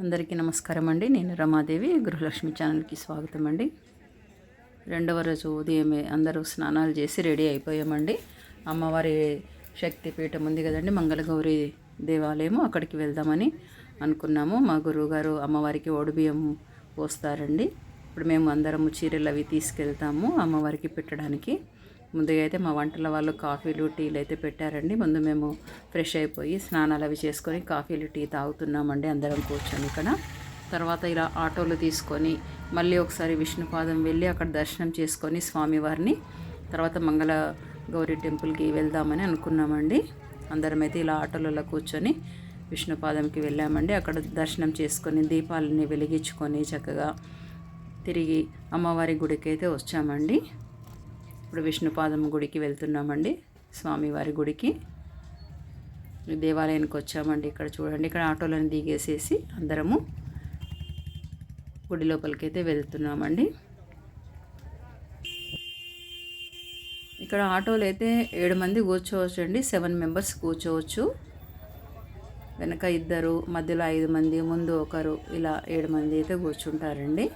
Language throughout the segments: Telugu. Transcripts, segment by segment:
అందరికీ నమస్కారం అండి. నేను రమాదేవి గృహలక్ష్మి ఛానల్కి స్వాగతం అండి. రెండవ రోజు ఉదయమే అందరూ స్నానాలు చేసి రెడీ అయిపోయామండి. అమ్మవారి శక్తిపీఠం ఉంది కదండి మంగళగౌరి దేవాలయము అక్కడికి వెళ్దామని అనుకున్నాము. మా గురువుగారు అమ్మవారికి ఓడిబియ్యం పోస్తారండి. ఇప్పుడు మేము అందరము చీరలు అవి తీసుకెళ్తాము అమ్మవారికి పెట్టడానికి. ముందుగా అయితే మా వంటల వాళ్ళు కాఫీలు టీలు అయితే పెట్టారండి. ముందు మేము ఫ్రెష్ అయిపోయి స్నానాలు అవి చేసుకొని కాఫీలు టీ తాగుతున్నామండి. అందరం కూర్చొని ఇక్కడ. తర్వాత ఇలా ఆటోలు తీసుకొని మళ్ళీ ఒకసారి విష్ణుపాదం వెళ్ళి అక్కడ దర్శనం చేసుకొని స్వామివారిని తర్వాత మంగళ గౌరీ టెంపుల్కి వెళ్దామని అనుకున్నామండి. అందరం అయితే ఇలా ఆటోలలో కూర్చొని విష్ణుపాదంకి వెళ్ళామండి. అక్కడ దర్శనం చేసుకొని దీపాలని వెలిగించుకొని చక్కగా తిరిగి అమ్మవారి గుడికి అయితే వచ్చామండి. ఇప్పుడు విష్ణుపాదం గుడికి వెళ్తున్నామండి స్వామివారి గుడికి. దేవాలయానికి వచ్చామండి ఇక్కడ చూడండి ఇక్కడ ఆటోలను దిగేసేసి అందరము గుడి లోపలికి అయితే వెళ్తున్నామండి. ఇక్కడ ఆటోలు అయితే ఏడు మంది కూర్చోవచ్చు అండి సెవెన్ మెంబర్స్ కూర్చోవచ్చు. వెనక ఇద్దరు మధ్యలో ఐదు మంది ముందు ఒకరు ఇలా ఏడు మంది అయితే కూర్చుంటారండి.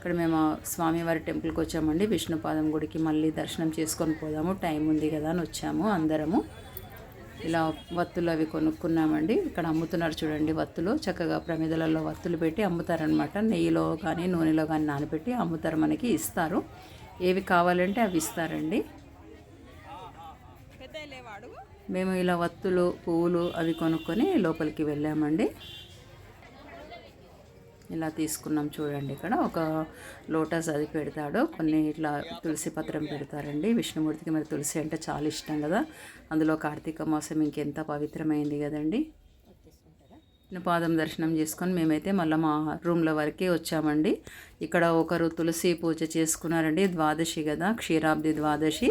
ఇక్కడ మేము స్వామివారి టెంపుల్కి వచ్చామండి. విష్ణుపాదం గుడికి మళ్ళీ దర్శనం చేసుకొని పోదాము. టైం ఉంది కదా అని వచ్చాము అందరము. ఇలా వత్తులు అవి కొనుక్కున్నామండి. ఇక్కడ అమ్ముతున్నారు చూడండి వత్తులు. చక్కగా ప్రమిదలలో వత్తులు పెట్టి అమ్ముతారనమాట నెయ్యిలో కానీ నూనెలో కానీ నానబెట్టి అమ్ముతారు మనకి ఇస్తారు. ఏవి కావాలంటే అవి ఇస్తారండి. మేము ఇలా వత్తులు పువ్వులు అవి కొనుక్కొని లోపలికి వెళ్ళామండి. ఇలా తీసుకున్నాం చూడండి ఇక్కడ. ఒక లోటస్ అది పెడతాడు. కొన్ని ఇట్లా తులసి పత్రం పెడతారండి. విష్ణుమూర్తికి మరి తులసి అంటే చాలా ఇష్టం కదా. అందులో కార్తీక మాసం ఇంకెంత పవిత్రమైంది కదండి. పాదం దర్శనం చేసుకొని మేమైతే మళ్ళీ మా రూమ్ల వరకే వచ్చామండి. ఇక్కడ ఒకరు తులసి పూజ చేసుకున్నారండి. ద్వాదశి కదా. క్షీరాబ్ది ద్వాదశి.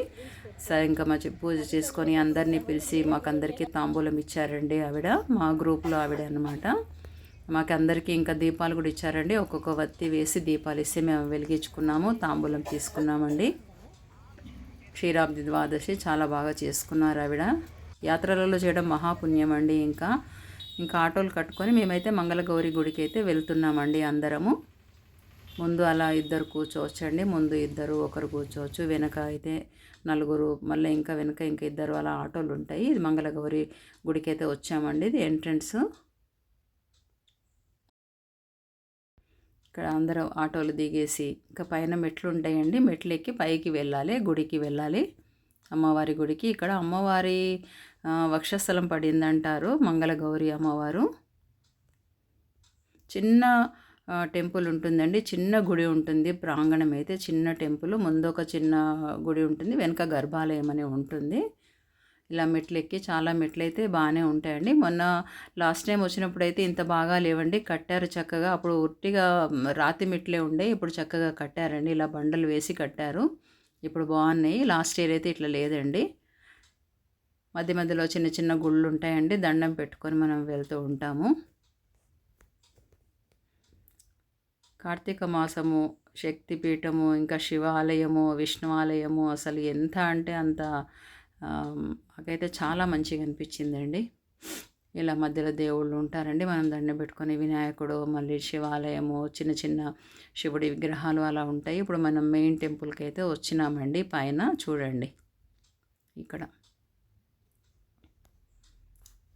సరే ఇంకా మా పూజ చేసుకొని అందరినీ పిలిచి మాకందరికీ తాంబూలం ఇచ్చారండి ఆవిడ. మా గ్రూప్లో ఆవిడ అనమాట మాకందరికీ ఇంకా దీపాలు కూడా ఇచ్చారండి. ఒక్కొక్క వత్తి వేసి దీపాలు ఇస్తే మేము వెలిగించుకున్నాము తాంబూలం తీసుకున్నామండి. క్షీరాబ్ది ద్వాదశి చాలా బాగా చేసుకున్నారు ఆవిడ. యాత్రలలో చేయడం మహాపుణ్యం అండి ఇంకా. ఇంకా ఆటోలు కట్టుకొని మేమైతే మంగళగౌరి గుడికి అయితే వెళ్తున్నామండి అందరము. ముందు అలా ఇద్దరు కూర్చోవచ్చండి ముందు ఇద్దరు ఒకరు కూర్చోవచ్చు వెనక అయితే నలుగురు మళ్ళీ ఇంకా వెనక ఇంకా ఇద్దరు అలా ఆటోలు ఉంటాయి. ఇది మంగళగౌరి గుడికి అయితే వచ్చామండి ఇది ఎంట్రన్స్. ఇక్కడ అందరూ ఆటోలు దిగేసి ఇంకా పైన మెట్లు ఉంటాయండి. మెట్లు ఎక్కి పైకి వెళ్ళాలి గుడికి వెళ్ళాలి. అమ్మవారి గుడికి. ఇక్కడ అమ్మవారి వక్షస్థలం పడిందంటారు మంగళగౌరి అమ్మవారు. చిన్న టెంపుల్ ఉంటుందండి. చిన్న గుడి ఉంటుంది ప్రాంగణం అయితే. చిన్న టెంపుల్. ముందు ఒక చిన్న గుడి ఉంటుంది. వెనక గర్భాలయం అని ఉంటుంది. ఇలా మెట్లు ఎక్కి చాలా మెట్లు అయితే బాగానే ఉంటాయండి. మొన్న లాస్ట్ టైం వచ్చినప్పుడు అయితే ఇంత బాగా లేవండి. కట్టారు చక్కగా. అప్పుడు ఉట్టిగా రాతి మెట్లే ఉండే ఇప్పుడు చక్కగా కట్టారండి. ఇలా బండలు వేసి కట్టారు. ఇప్పుడు బాగున్నాయి. లాస్ట్ ఇయర్ అయితే ఇట్లా లేదండి. మధ్య మధ్యలో చిన్న చిన్న గుళ్ళు ఉంటాయండి. దండం పెట్టుకొని మనం వెళ్తూ ఉంటాము. కార్తీక మాసము శక్తిపీఠము ఇంకా శివాలయము విష్ణువాలయము అసలు ఎంత అంటే అంత నాకైతే చాలా మంచిగా అనిపించిందండి. ఇలా మధ్యలో దేవుళ్ళు ఉంటారండి. మనం దండ పెట్టుకొని వినాయకుడు మళ్ళీ శివాలయము చిన్న చిన్న శివుడి విగ్రహాలు అలా ఉంటాయి. ఇప్పుడు మనం మెయిన్ టెంపుల్కి అయితే వచ్చినామండి. పైన చూడండి. ఇక్కడ.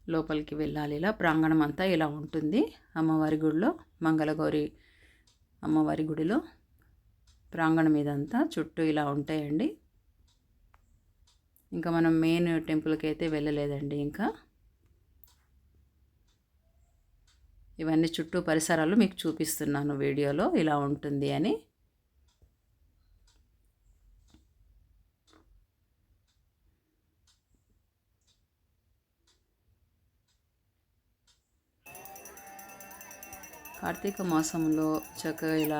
లోపలికి వెళ్ళాలి. ఇలా ప్రాంగణం అంతా ఇలా ఉంటుంది. అమ్మవారి గుడిలో మంగళగౌరి అమ్మవారి గుడిలో ప్రాంగణం ఇదంతా చుట్టూ ఇలా ఉంటాయండి. ఇంకా మనం మెయిన్ టెంపుల్కి అయితే వెళ్ళలేదండి ఇంకా. ఇవన్నీ చుట్టూ పరిసరాలు మీకు చూపిస్తున్నాను వీడియోలో ఇలా ఉంటుంది అని. కార్తీక మాసంలో చక్కగా ఇలా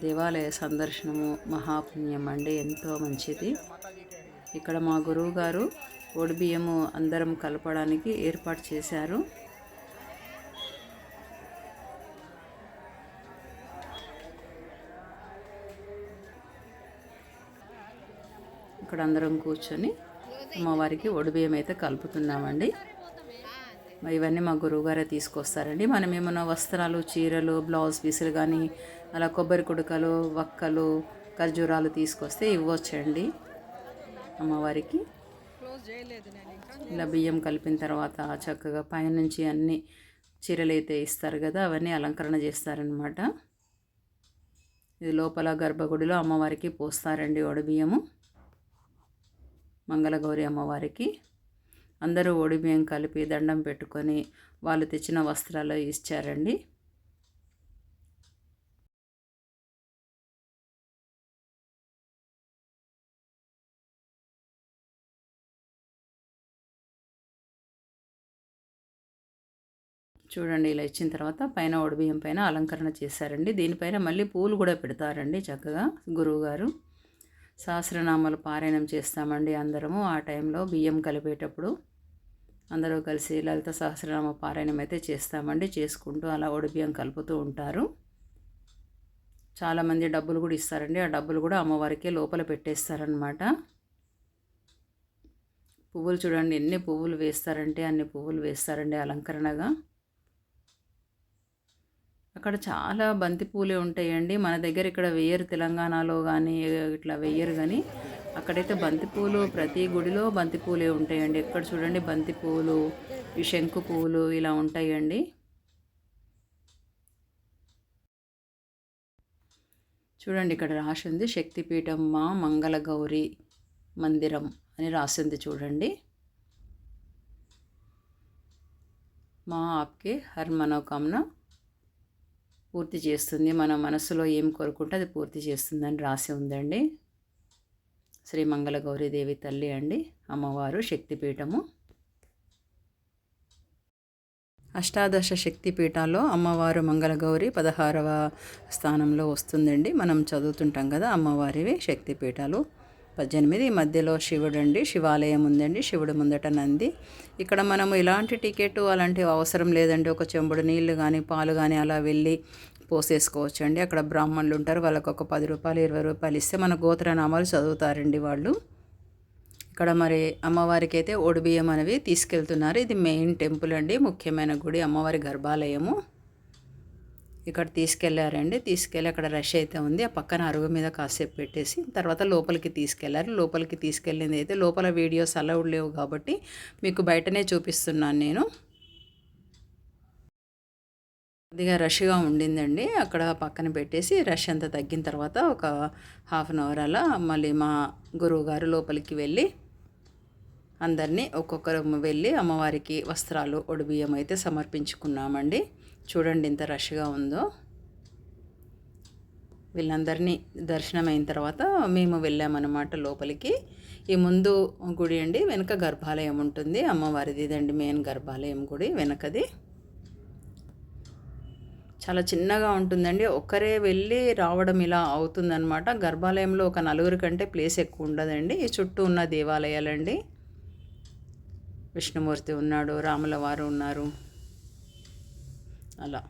దేవాలయ సందర్శనము మహాపుణ్యం అండి ఎంతో మంచిది. ఇక్కడ మా గురువు గారు బియ్యము అందరం కలపడానికి ఏర్పాటు చేశారు. ఇక్కడ అందరం కూర్చొని అమ్మవారికి బియ్యం అయితే కలుపుతున్నామండి. ఇవన్నీ మా గురువుగారే తీసుకొస్తారండి. మనం ఏమైనా వస్త్రాలు చీరలు బ్లౌజ్ పీసులు కానీ అలా కొబ్బరి కుడకలు వక్కలు ఖర్జూరాలు తీసుకొస్తే ఇవ్వచ్చండి. అమ్మవారికి. ఇలా బియ్యం కలిపిన తర్వాత చక్కగా పైనుంచి అన్ని చీరలు అయితే ఇస్తారు కదా అవన్నీ అలంకరణ చేస్తారనమాట ఇది లోపల గర్భగుడిలో అమ్మవారికి పోస్తారండి బియ్యము. మంగళగౌరి అమ్మవారికి. అందరూ బియ్యం కలిపి దండం పెట్టుకొని వాళ్ళు తెచ్చిన వస్త్రాలు ఇచ్చారండి. చూడండి ఇలా ఇచ్చిన తర్వాత పైన ఒడిబియ్యం పైన అలంకరణ చేశారండి. దీనిపైన మళ్ళీ పూలు కూడా పెడతారండి చక్కగా గురువుగారు. సహస్రనామాలు పారాయణం చేస్తామండి అందరము. ఆ టైంలో బియ్యం కలిపేటప్పుడు అందరూ కలిసి లలిత సహస్రనామ పారాయణం అయితే చేస్తామండి. చేసుకుంటూ అలా ఒడిబియ్యం కలుపుతూ ఉంటారు. చాలామంది డబ్బులు కూడా ఇస్తారండి. ఆ డబ్బులు కూడా అమ్మవారికి లోపల పెట్టేస్తారనమాట పువ్వులు చూడండి ఎన్ని పువ్వులు వేస్తారంటే అన్ని పువ్వులు వేస్తారండి అలంకరణగా. అక్కడ చాలా బంతిపూలే ఉంటాయండి. మన దగ్గర ఇక్కడ వేయరు తెలంగాణలో కానీ ఇట్లా వెయ్యరు కానీ అక్కడైతే బంతిపూలు ప్రతి గుడిలో బంతిపూలే ఉంటాయండి. ఎక్కడ చూడండి బంతిపూలు ఈ శంకు పూలు ఇలా ఉంటాయండి. చూడండి ఇక్కడ రాసి ఉంది శక్తిపీఠం మా మంగళగౌరి మందిరం అని రాసింది చూడండి. మా ఆప్కే హర్ మనోకామన. పూర్తి చేస్తుంది. మన మనసులో ఏం కోరుకుంటే అది పూర్తి చేస్తుందని రాసి ఉందండి. శ్రీ మంగళ గౌరీదేవి తల్లి అండి. అమ్మవారు శక్తిపీఠము. అష్టాదశ శక్తిపీఠాల్లో అమ్మవారు మంగళగౌరి పదహారవ స్థానంలో వస్తుందండి. మనం చదువుతుంటాం కదా అమ్మవారివి శక్తిపీఠాలు. పద్దెనిమిది మధ్యలో శివుడు అండి శివాలయం ఉందండి శివుడు ముందట నంది. ఇక్కడ మనము ఇలాంటి టికెట్ అలాంటివి అవసరం లేదండి. ఒక చెంబుడు నీళ్ళు కానీ పాలు కానీ అలా వెళ్ళి పోసేసుకోవచ్చు అండి అక్కడ బ్రాహ్మణులు ఉంటారు వాళ్ళకి ఒక పది రూపాయలు ఇరవై రూపాయలు ఇస్తే మన గోత్రనామాలు చదువుతారండి వాళ్ళు. ఇక్కడ మరి అమ్మవారికి అయితే ఒడిబియ్యం అనేవి తీసుకెళ్తున్నారు. ఇది మెయిన్ టెంపుల్ అండి ముఖ్యమైన గుడి అమ్మవారి గర్భాలయము. ఇక్కడ తీసుకెళ్ళారండి. తీసుకెళ్ళి అక్కడ రష్ అయితే ఉంది. ఆ పక్కన అరుగు మీద కాసేపు పెట్టేసి తర్వాత లోపలికి తీసుకెళ్ళారు. లోపలికి తీసుకెళ్ళింది అయితే లోపల వీడియోస్ అలౌడ్ లేవు కాబట్టి మీకు బయటనే చూపిస్తున్నాను నేను. కొద్దిగా రష్గా ఉండిందండి. అక్కడ పక్కన పెట్టేసి రష్ అంతా తగ్గిన తర్వాత ఒక హాఫ్ అన్ అవర్ అలా మళ్ళీ మా గురువు గారు లోపలికి వెళ్ళి అందరినీ ఒక్కొక్కరు వెళ్ళి అమ్మవారికి వస్త్రాలు ఒడిబియ్యం అయితే సమర్పించుకున్నామండి. చూడండి ఎంత రష్గా ఉందో. వీళ్ళందరినీ దర్శనం అయిన తర్వాత మేము వెళ్ళామన్నమాట లోపలికి. ఈ ముందు గుడి అండి వెనక గర్భాలయం ఉంటుంది. అమ్మవారిది ఇదండి మెయిన్ గర్భాలయం గుడి వెనకది. చాలా చిన్నగా ఉంటుందండి. ఒక్కరే వెళ్ళి రావడం ఇలా అవుతుందన్నమాట. గర్భాలయంలో ఒక నలుగురి కంటే ప్లేస్ ఎక్కువ ఉండదండి. ఈ చుట్టూ ఉన్న దేవాలయాలండి. విష్ణుమూర్తి ఉన్నాడు రాముల వారు ఉన్నారు. అలా.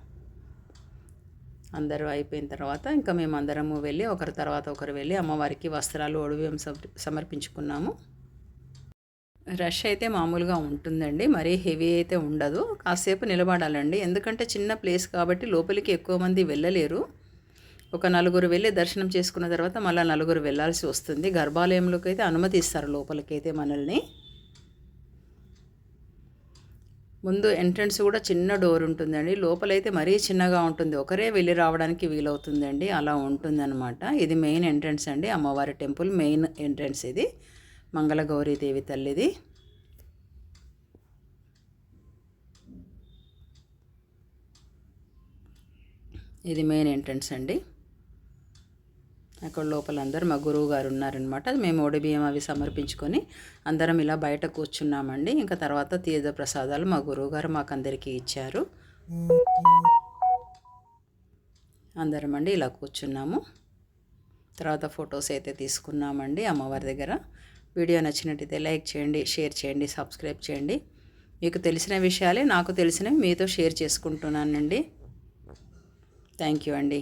అందరూ అయిపోయిన తర్వాత ఇంకా మేము అందరము వెళ్ళి ఒకరి తర్వాత ఒకరు వెళ్ళి అమ్మవారికి వస్త్రాలు ఒడివ్యం సమర్పించుకున్నాము. రష్ అయితే మామూలుగా ఉంటుందండి మరీ హెవీ అయితే ఉండదు. కాసేపు నిలబడాలండి ఎందుకంటే చిన్న ప్లేస్ కాబట్టి లోపలికి ఎక్కువ మంది వెళ్ళలేరు. ఒక నలుగురు వెళ్ళి దర్శనం చేసుకున్న తర్వాత మళ్ళీ నలుగురు వెళ్ళాల్సి వస్తుంది. గర్భాలయంలోకి అయితే అనుమతి ఇస్తారు లోపలికైతే మనల్ని. ముందు ఎంట్రన్స్ కూడా చిన్న డోర్ ఉంటుందండి. లోపలైతే మరీ చిన్నగా ఉంటుంది. ఒకరే వెళ్ళి రావడానికి వీలవుతుందండి. అలా ఉంటుందన్నమాట. ఇది మెయిన్ ఎంట్రన్స్ అండి. అమ్మవారి టెంపుల్ మెయిన్ ఎంట్రన్స్ ఇది. మంగళగౌరీదేవి తల్లిది. ఇది మెయిన్ ఎంట్రన్స్ అండి. అక్కడ లోపల అందరు మా గురువు గారు ఉన్నారనమాట మేము బియ్యం అవి సమర్పించుకొని అందరం ఇలా బయట కూర్చున్నామండి. ఇంకా తర్వాత తీర్థ ప్రసాదాలు మా గురువు గారు మాకు అందరికీ ఇచ్చారు. అందరం అండి ఇలా కూర్చున్నాము. తర్వాత ఫొటోస్ అయితే తీసుకున్నామండి అమ్మవారి దగ్గర. వీడియో నచ్చినట్టయితే లైక్ చేయండి షేర్ చేయండి సబ్స్క్రైబ్ చేయండి. మీకు తెలిసిన విషయాలే నాకు తెలిసినవి మీతో షేర్ చేసుకుంటున్నానండి. థ్యాంక్ యూ అండి.